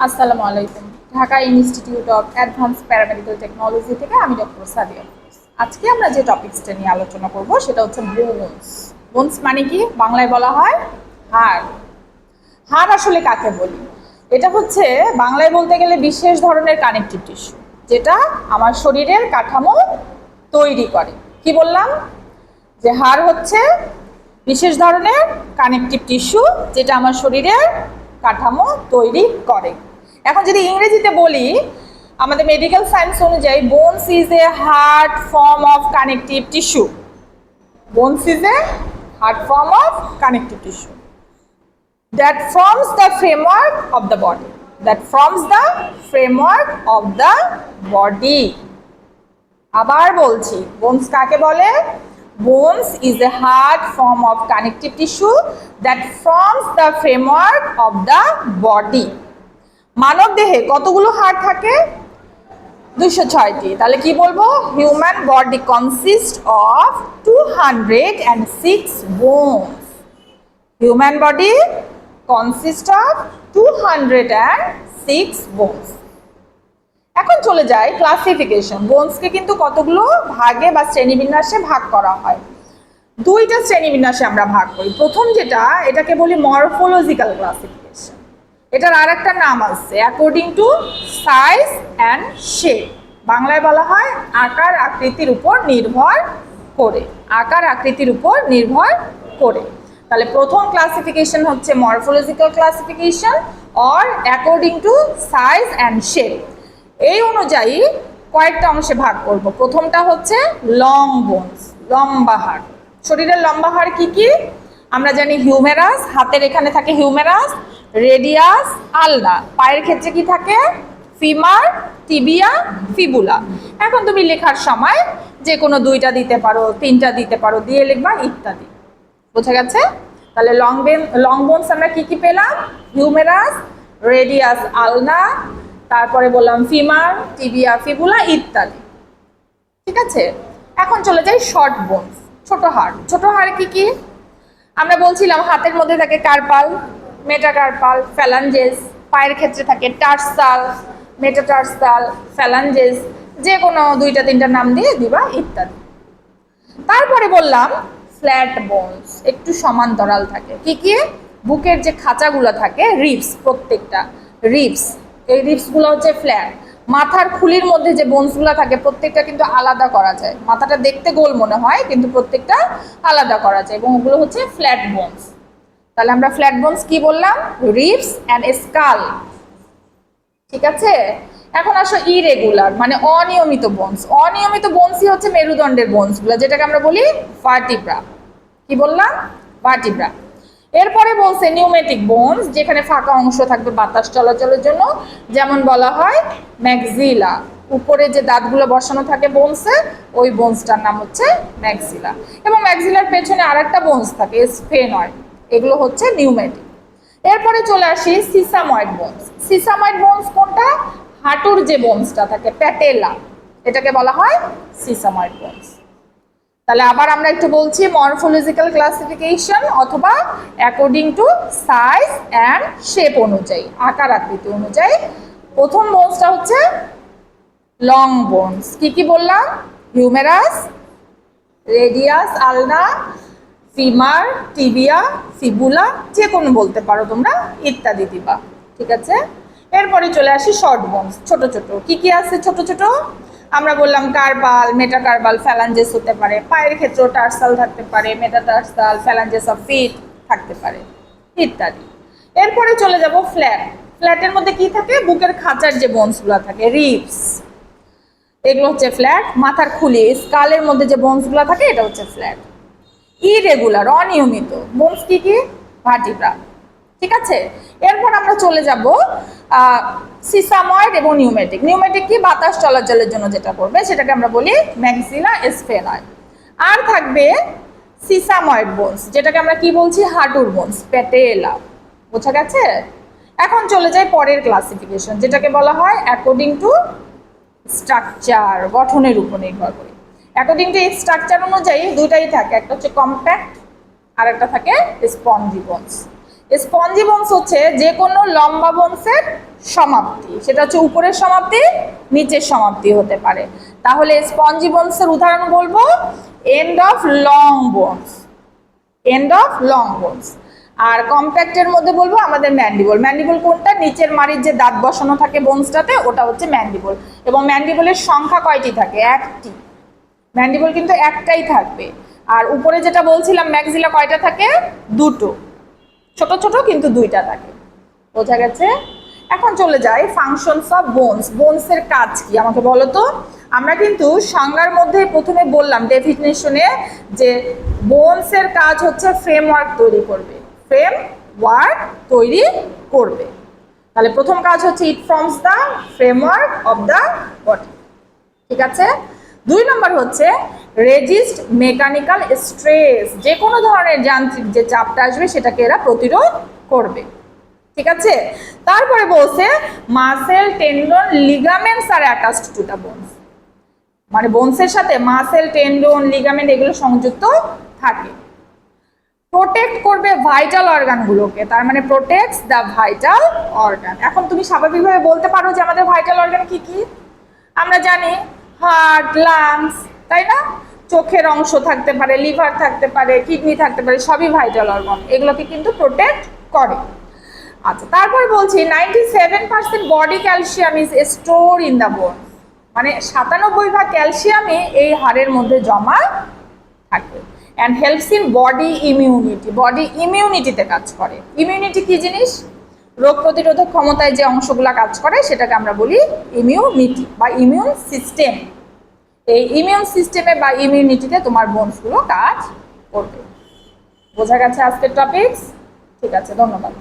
আসসালামু আলাইকুম। Dhaka institute of advance paramedical technology থেকে আমি ডক্টর সাদিয়া আজকে আমরা যে টপিকসটা নিয়ে আলোচনা করব সেটা হচ্ছে বোনস বোনস মানে কি? বাংলায় বলা হয় হাড়। হাড় আসলে কাকে বলি? এটা হচ্ছে বাংলায় বলতে গেলে বিশেষ ধরনের কানেকটিভ টিস্যু যেটা আমার শরীরের কাঠামো তৈরি করে। কি বললাম? যে হাড় হচ্ছে বিশেষ ধরনের কানেকটিভ টিস্যু যেটা আমার শরীরের কাঠামো তৈরি করে। এখন যদি ইংরেজিতে বলি, আমাদের মেডিকেল সায়েন্স অনুযায়ী bones is a hard form of connective tissue bones is a hard form of connective tissue that forms the framework of the body that forms the framework of the body আবার বলছি bones কাকে বলে? Bones is a hard form of connective tissue that forms the framework of the body মানব দেহে কতগুলো হাড় থাকে? দুইশো ছয়টি। তাহলে কি বলব? Human body consist of two hundred and six bones human body consist of two hundred and six bones এখন চলে যায় ক্লাসিফিকেশন বোনসকে কিন্তু কতগুলো? ভাগে বা শ্রেণীবিন্যাসে ভাগ করা হয়। দুইটা শ্রেণীবিন্যাসে আমরা ভাগ করি। প্রথম যেটা, এটাকে বলি মরফোলজিক্যাল ক্লাসিফিকেশন এটার আর একটা নাম আছে according to size and shape বাংলায় বলা হয় আকার আকৃতির উপর নির্ভর করে, আকার আকৃতির উপর নির্ভর করে। তাহলে প্রথম ক্লাসিফিকেশন হচ্ছে morphological classification or according to size and shape এই অনুযায়ী কয়েকটা অংশে ভাগ করব। প্রথমটা হচ্ছে লং বোনস লম্বা হাড়। শরীরের লম্বা হাড় কী কি? আমরা জানি হিউমেরাস হাতের এখানে থাকে হিউমেরাস রেডিয়াস আলনা পায়ের ক্ষেত্রে কি থাকে? ফিমার টিবিয়া ফিবুলা এখন তুমি লেখার সময় যে কোনো দুইটা দিতে পারো, তিনটা দিতে পারো, দিয়ে লিখবা ইত্যাদি। বোঝা গেছে? তাহলে লং বেন লং বোনস আমরা কি কি পেলাম? হিউমেরাস রেডিয়াস আলনা তারপরে বললাম ফিমার টিবিয়া ফিবুলা ইত্যাদি। ঠিক আছে? এখন চলে যাই শর্ট বোনস ছোট হাড়। ছোট হাড় কি কি? আমরা বলছিলাম হাতের মধ্যে থাকে কার্পাল, মেটাকার্পাল ফ্যালাঞ্জেস পায়ের ক্ষেত্রে থাকে টার্সাল, মেটাটার্সাল ফ্যালাঞ্জেস যে কোনো দুইটা, তিনটা নাম দিয়ে দিবা, ইত্যাদি। তারপরে বললাম ফ্ল্যাট বোনস একটু সমান্তরাল থাকে। কি কি? বুকের যে খাঁচাগুলো থাকে রিপস প্রত্যেকটা রিপস এই রিপসগুলো হচ্ছে ফ্ল্যাট মাথার খুলির মধ্যে যে বোনসগুলো থাকে, প্রত্যেকটা কিন্তু আলাদা করা যায়। মাথাটা দেখতে গোল মনে হয়, কিন্তু প্রত্যেকটা আলাদা করা যায় এবং ওগুলো হচ্ছে ফ্ল্যাট বোনস তাহলে আমরা ফ্ল্যাট বোনস কি বললাম? রিপস অ্যান্ড স্কাল ঠিক আছে? এখন আসো ইরেগুলার মানে অনিয়মিত বোনস অনিয়মিত বোনসই হচ্ছে মেরুদণ্ডের বোনসগুলো যেটাকে আমরা বলি ভার্টিব্রা কি বললাম? ভার্টিব্রা এরপরে বলছে নিউমেটিক বোনস যেখানে ফাঁকা অংশ থাকবে বাতাস চলাচলের জন্য। যেমন বলা হয় ম্যাক্সিলা উপরে যে দাঁতগুলো বসানো থাকে বোনসে ওই বোনসটার নাম হচ্ছে ম্যাক্সিলা এবং ম্যাক্সিলার পেছনে আর একটা বোনস থাকে স্ফেনয়েড এগুলো হচ্ছে নিউমেটিক এরপরে চলে আসি সিসাময়েড বোনস সিসাময়েড বোনস কোনটা? হাঁটুর যে বোনসটা থাকে প্যাটেলা এটাকে বলা হয় সিসাময়েড বোনস তাহলে আবার আমরা একটু বলছি মরফোলজিক্যাল ক্লাসিফিকেশন অথবা according to size and shape অনুযায়ী, আকার আকৃতি অনুযায়ী। প্রথম বোনসটা হচ্ছে লং বোনস কি কি বললাম? Humerus radius ulna femur tibia fibula যে কোনো বলতে পারো তোমরা, ইত্যাদি দিবা। ঠিক আছে? এরপরে চলে আসি শর্ট বোনস ছোট ছোট। কি কি আছে? ছোট ছোট। আমরা বললাম কার্পাল মেটাকার্পাল ফ্যালাঞ্জেস হতে পারে। পায়ের ক্ষেত্রেও টার্সাল থাকতে পারে মেটাটার্সাল ফ্যালাঞ্জেস অফ ফিট থাকতে পারে, ইত্যাদি। এরপরে চলে যাব ফ্ল্যাট ফ্ল্যাটের মধ্যে কি থাকে? বুকের খাঁচার যে বোনসগুলো থাকে রিপস এগুলো হচ্ছে ফ্ল্যাট মাথার খুলি, স্কালের মধ্যে যে বোনসগুলো থাকে, এটা হচ্ছে ফ্ল্যাট ইরেগুলার অনিয়মিত। বোনস কি কি? ভার্টিব্রা ঠিক আছে? এরপর আমরা চলে যাব সিসাময়েড এবং নিউমেটিক। নিউমেটিক কি? বাতাস চলাচলের জন্য যেটা করবে, সেটাকে আমরা বলি ম্যাক্সিলা স্ফেনয়েড আর থাকবে সিসাময়েড বোনস, যেটাকে আমরা কি বলছি? হাঁটুর বোনস, প্যাটেলা। বোঝা গেছে? এখন চলে যাই পরের ক্লাসিফিকেশন যেটাকে বলা হয় অ্যাকর্ডিং টু স্ট্রাকচার গঠনের উপর নির্ভর করে। অ্যাকর্ডিং টু স্ট্রাকচার অনুযায়ী দুইটাই থাকে, একটা হচ্ছে কম্প্যাক্ট আর একটা থাকে স্পঞ্জি বোনস স্পঞ্জি বোনস হচ্ছে যে কোনো লম্বা বোনসের সমাপ্তি। সেটা হচ্ছে উপরের সমাপ্তি, নিচের সমাপ্তি হতে পারে। তাহলে স্পঞ্জি বোনসের উদাহরণ বলব end of long bones end of long bones আর কম্প্যাক্টের মধ্যে বলব আমাদের ম্যান্ডিবল ম্যান্ডিবল কোনটা? নিচের মাড়ির যে দাঁত বসানো থাকে বোনসটাতে ওটা হচ্ছে ম্যান্ডিবল এবং ম্যান্ডিবলের সংখ্যা কয়টি থাকে? একটি। ম্যান্ডিবল কিন্তু একটাই থাকবে। আর উপরে যেটা বলছিলাম ম্যাক্সিলা কয়টা থাকে? দুটো। ছোট ছোট কিন্তু দুইটা থাকে। বোঝা গেছে? এখন চলে যাই ফাংশনস অফ বোনস বোনসের কাজ কি? আমাকে বলো তো। আমরা কিন্তু সংজ্ঞার মধ্যে প্রথমে বললাম ডেফিনেশনে যে বোনসের কাজ হচ্ছে ফ্রেমওয়ার্ক তৈরি করবে। ফ্রেম ওয়ার্ক তৈরি করবে। তাহলে প্রথম কাজ হচ্ছে it forms the framework of the body ঠিক আছে? দুই নম্বর হচ্ছে রেজিস্ট মেকানিক্যাল স্ট্রেস। যে কোনো ধরনের যান্ত্রিক যে চাপটা আসবে সেটাকে এরা প্রতিরোধ করবে। ঠিক আছে? তারপরে বলছে muscle tendon ligaments are attached to the bones মানে বোনসের সাথে মাসেল টেন্ডন লিগামেন্ট এগুলো সংযুক্ত থাকে। প্রোটেক্ট করবে ভাইটাল অর্গানগুলোকে তার মানে প্রোটেক্টস দ্য ভাইটাল অর্গান এখন তুমি স্বাভাবিকভাবে বলতে পারো যে আমাদের ভাইটাল অর্গান কি কি? আমরা জানি হার্ট লাংস তাই না? চোখের অংশ থাকতে পারে লিভার থাকতে পারে কিডনি থাকতে পারে, সবই ভাইটাল অর্গান এগুলোকে কিন্তু প্রোটেক্ট করে। আচ্ছা তারপর বলছি ninety seven percent body calcium is store in the bone মানে সাতানব্বই ভাগ ক্যালসিয়ামই এই হাড়ের মধ্যে জমা থাকে and helps in body immunity body ইমিউনিটিতে কাজ করে। ইমিউনিটি কি জিনিস? রোগ প্রতিরোধক ক্ষমতায় যে অংশগুলো কাজ করে, সেটাকে আমরা বলি ইমিউনিটি বা ইমিউন সিস্টেম এই ইমিউন সিস্টেমে বা ইমিউনিটিতে তোমার বোনসগুলো কাজ করবে। বোঝা গেছে আজকের টপিকস ঠিক আছে, ধন্যবাদ।